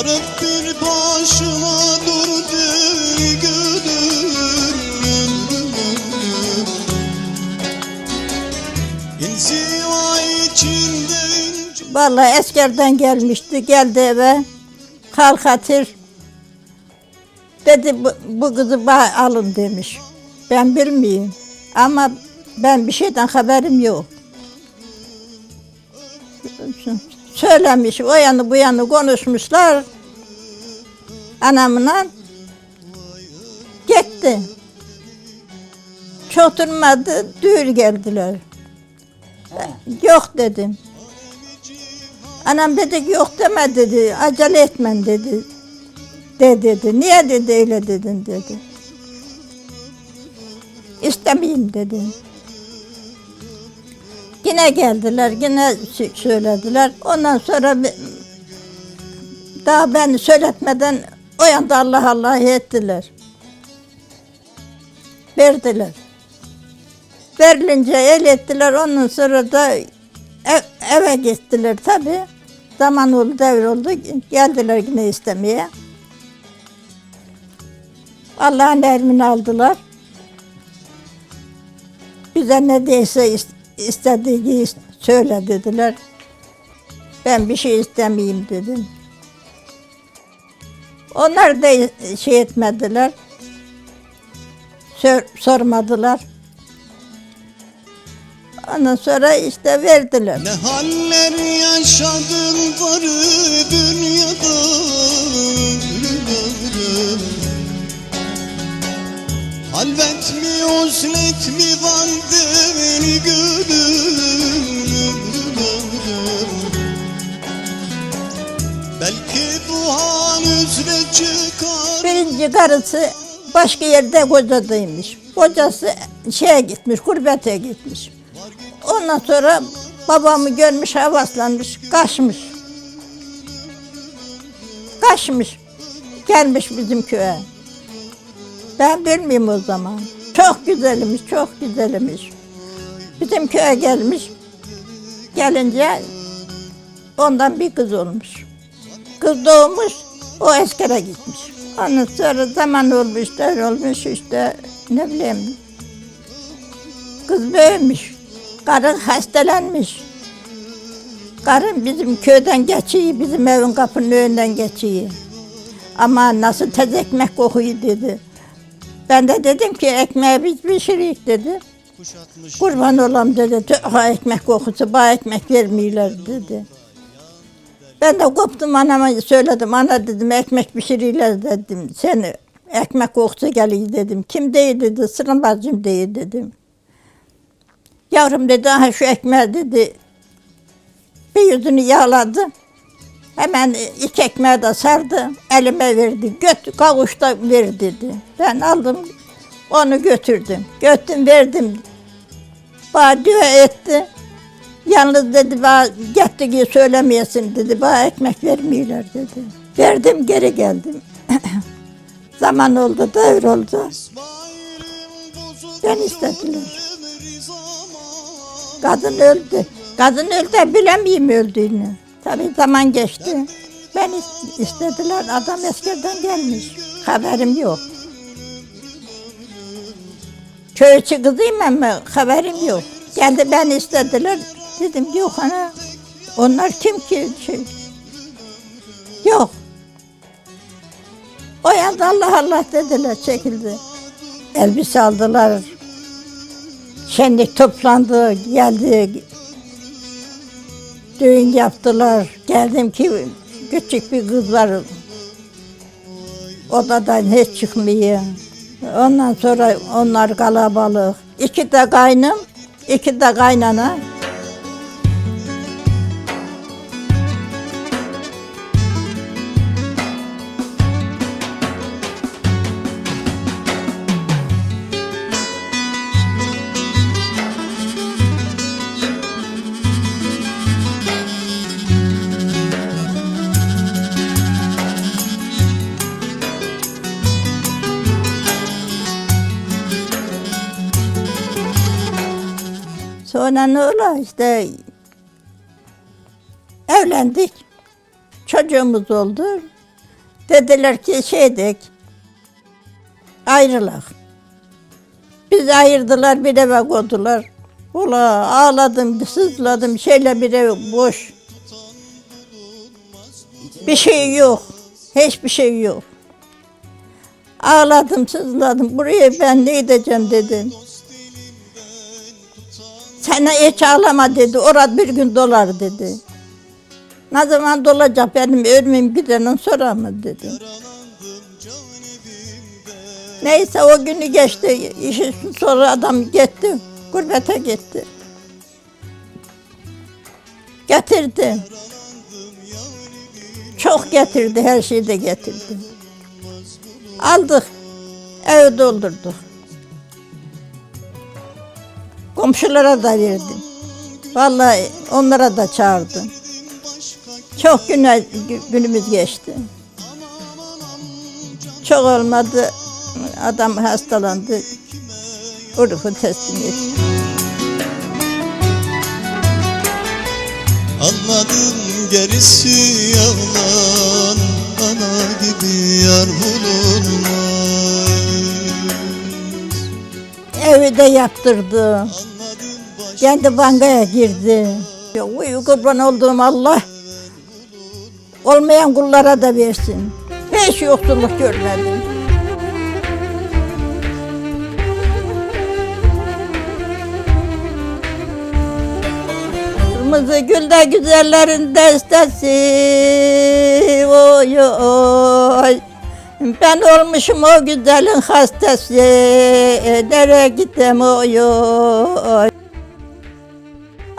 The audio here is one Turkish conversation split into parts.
Varıp bir başıma durdu gönül İnziva içinde Vallahi eskerden gelmişti. Geldi eve. Kalk Hatir. Dedi bu, bu kızı alın demiş. Ben bilmiyorum. Ama ben bir şeyden haberim yok. Söylemiş, o yanı bu yanı konuşmuşlar. Anamla gitti. Çok durmadı, düğür geldiler. Yok dedim. Anam dedi ki yok deme dedi. Acele etmen dedi. De dedi. Niye dedi öyle dedin dedi. İstemeyeyim dedim. Yine geldiler, sö- söylediler. Ondan sonra daha beni söyletmeden o yanda Allah Allah ettiler. Verdiler. Verilince el ettiler. Ondan sonra da ev- eve gittiler tabii. Zaman oldu, devir oldu. Geldiler yine istemeye. Allah'ın emrini aldılar. Bize ne değilse istediği söyle dediler. Ben bir şey istemeyeyim dedim. Onlar da şey etmediler. Sor- sormadılar. Ondan sonra işte verdiler. Ne haller yaşadın varı dünyada Halvet mi uzlet mi Birinci karısı başka yerde kocadaymış. Kocası şeye gitmiş, gurbete gitmiş. Ondan sonra babamı görmüş, havaslanmış, kaçmış. Kaçmış. Gelmiş bizim köye. Ben bilmiyorum o zaman. Çok güzelmiş, çok güzelmiş. Bizim köye gelmiş. Gelince ondan bir kız olmuş. Kız doğmuş, o askere gitmiş. Ondan sonra zaman olmuş, der olmuş işte ne bileyim. Kız büyümüş, karı hastalanmış. Karım bizim köyden geçiyor, bizim evin kapının önünden geçiyor. Ama nasıl tez ekmek kokuyor dedi. Ben de dedim ki ekmeği biz pişirik dedi. Kuşatmış Kurban olam dedi. "Tüh, ekmek kokusu, bana ekmek vermiyorlar dedi. Ben de koptum anama söyledim. Ana dedim ekmek pişiriyorlar dedim. Seni ekmek kokusu geliyor dedim. Kim değil dedi. Sırın bacım değil dedim. Yavrum dedi aha şu ekmeği dedi. Bir yüzünü yağladı. Hemen iki ekmeği de sardı. Elime verdi. Göt kavuşta ver dedi. Ben aldım. Onu götürdüm. Götürdüm verdim. Bana dua etti. Yalnız dedi bana gitti ki söylemeyesin dedi. Bana ekmek vermiyorlar dedi. Verdim geri geldim. Zaman oldu, devir oldu. Ben istediler. Kadın öldü. Kadın öldü, bilemeyeyim öldüğünü. Tabii zaman geçti. Ben is- istediler, adam eskerden gelmiş. Haberim yok. Köyçü kızıyım ama haberim yok. Geldi ben istediler. Dedim yok ana. Onlar kim ki? Şey. Yok. O yanda Allah Allah dediler çekildi. Elbise aldılar. Şenlik toplandı, geldi. Düğün yaptılar. Geldim ki küçük bir kız var. Odadan hiç çıkmıyor. Ondan sonra onlar kalabalık. İki de kaynım, iki de kaynana. Sonra ne ola işte evlendik. Çocuğumuz oldu. Dediler ki şeydik ayrılak. Biz ayırdılar bir eve koydular. Ula ağladım, sızladım, şeyle bir ev boş. Bir şey yok. Hiçbir şey yok. Ağladım, sızladım. Buraya ben ne edeceğim dedim. Sana hiç ağlama dedi. Orada bir gün dolar dedi. Ne zaman dolacak benim ölmem gidenin sonra mı dedim. Neyse o günü geçti. İşi sonra adam gitti. Gurbete gitti. Getirdi. Çok getirdi, her şeyi de getirdi. Aldık, ev doldurduk. Komşulara da verdim. Vallahi onlara da çağırdım. Çok güne, günümüz geçti. Çok olmadı, adam hastalandı. Ruhu teslim etti. Anladım gerisi yalan Ana gibi yar bulunmaz Evi de yaptırdı. Kendi bankaya girdi. Ya, Uy kurban olduğum Allah olmayan kullara da versin. Hiç yoksulluk görmedim. Kırmızı gül de güzellerin destesi oy oy Ben olmuşum o güzelin hastası Nereye gittim oy oy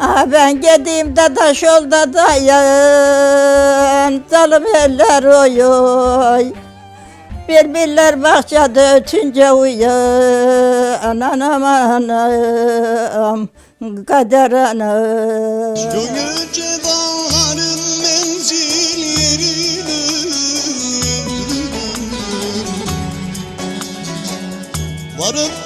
Ah ben gideyim de taş yolda dayan Zalim eller oy oy Birbirler bahçede ötünce uyan Anam anam Kader anam. Varıp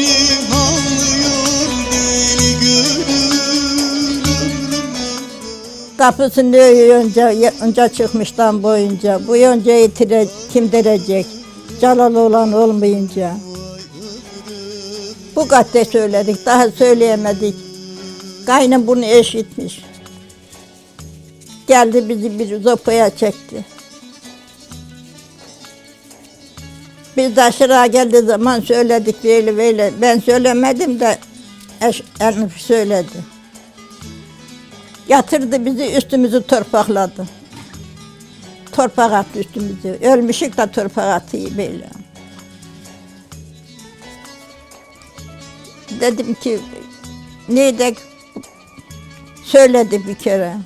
Alemi cihanlıyor deli ömrüm Kapısını önce, önce çıkmıştan boyunca. Bu yoncayı tire, kim derecek? Calalı olan olmayınca. Bu kadar söyledik, daha söyleyemedik. Kaynım bunu eşitmiş. Geldi bizi bir zopaya çekti. Biz de aşağı geldiği zaman söyledik böyle böyle. Ben söylemedim de eş, Elif söyledi. Yatırdı bizi üstümüzü torpakladı. Torpak attı üstümüzü. Ölmüşük de torpak atıyor böyle. Dedim ki neydi söyledi bir kere.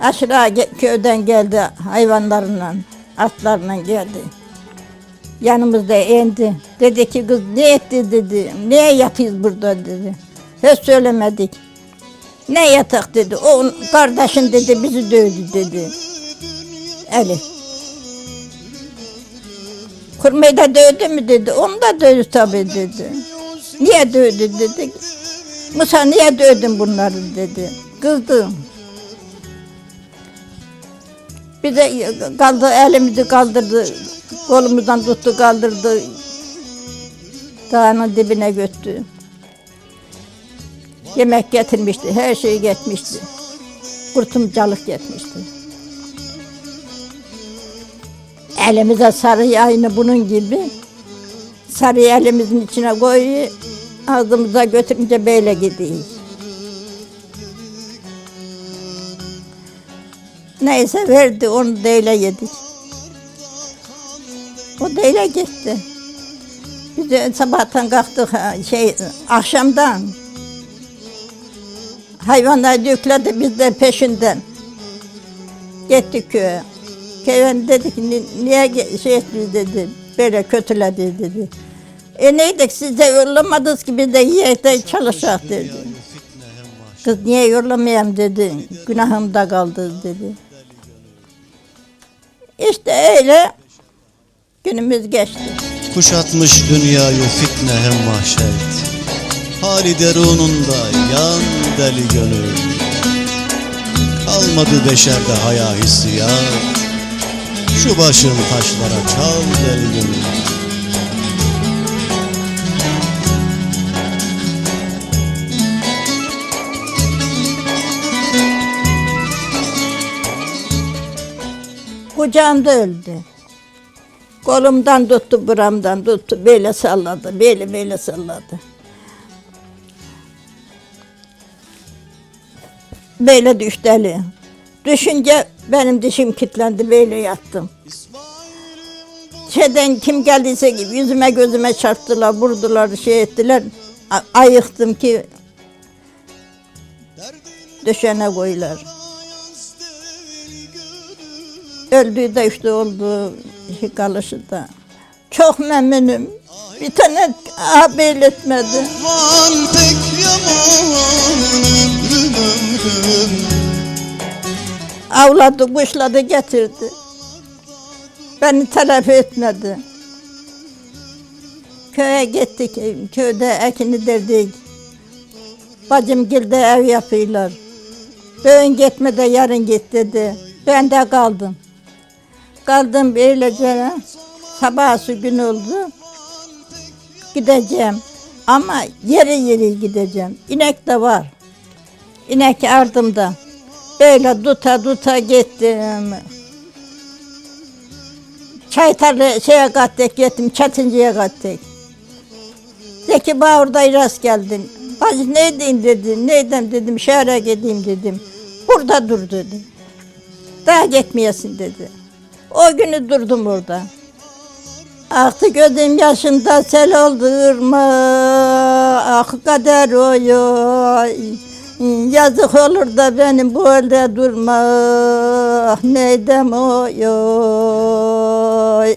Ge- köyden geldi hayvanlarla, atlarla geldi. Yanımızda indi. Dedi ki kız ne etti dedi. Niye yatıyoruz burada dedi. Hiç söylemedik. Ne yatak dedi. O kardeşin dedi bizi dövdü dedi. Elif. Kurmayı da dövdü mü dedi. Onu da dövdü tabii dedi. Niye dövdü dedi. Musa niye dövdün bunları dedi. Kızdım. Bize kaldı elimizi kaldırdı. Kolumuzdan tuttu kaldırdı. Dağının dibine götürdü. Yemek getirmişti, her şeyi getmişti. Kurtumcalık getmişti. Elimize sarı aynı bunun gibi. Sarıyı elimizin içine koyuyor, ağzımıza götürünce böyle gidiyor. Neyse verdi onu da öyle yedik. O da öyle gitti. Biz de sabahtan kalktık şey akşamdan. Hayvanlar yükledi biz de peşinden. Gittik köye. Köye dedik "Ni- niye şey ettiniz dedi. Böyle kötüledi dedi. E neydik siz de yollamadınız ki biz de yiyek de dedi. Kız niye yollamayayım dedi. Günahımda kaldı dedi. İşte öyle günümüz geçti. Kuşatmış dünyayı fitne hem mahşert Hali derununda yan deli gönül. Kalmadı beşerde haya hissiyat. Şu başın taşlara çal deli gönül Kucağımda öldü. Kolumdan tuttu, buramdan tuttu. Böyle salladı, böyle böyle salladı. Böyle düştü eli. Düşünce benim dişim kilitlendi, böyle yattım. Şeyden kim geldiyse yüzüme gözüme çarptılar, vurdular, şey ettiler. Ayıktım ki döşene koyular. Öldüğü de işte oldu kalışı da. Çok memnunum. Bir tane abi etmedi. Avladı, kuşladı, getirdi. Beni telef etmedi. Köye gittik, köyde ekini derdik. Bacım gilde ev yapıyorlar. Bugün gitme de yarın git dedi. Ben de kaldım. Kaldım böylece. Sabahsı gün oldu. Gideceğim. Ama yeri yeri gideceğim. İnek de var. İnek ardımda. Böyle tuta tuta gittim. Çaytarlı şeye kattık gittim, Çetinci'ye kattık. Zeki Bağır'da rast geldin. Bacı neydin dedi, neyden dedim, şehre gideyim dedim. Burada dur dedi. Daha gitmeyesin dedi. O günü durdum orada. Aktı gözüm yaşında sel oldu ırmak, ah kader oy Yazık olur da benim bu halde durma, neydem oy oy.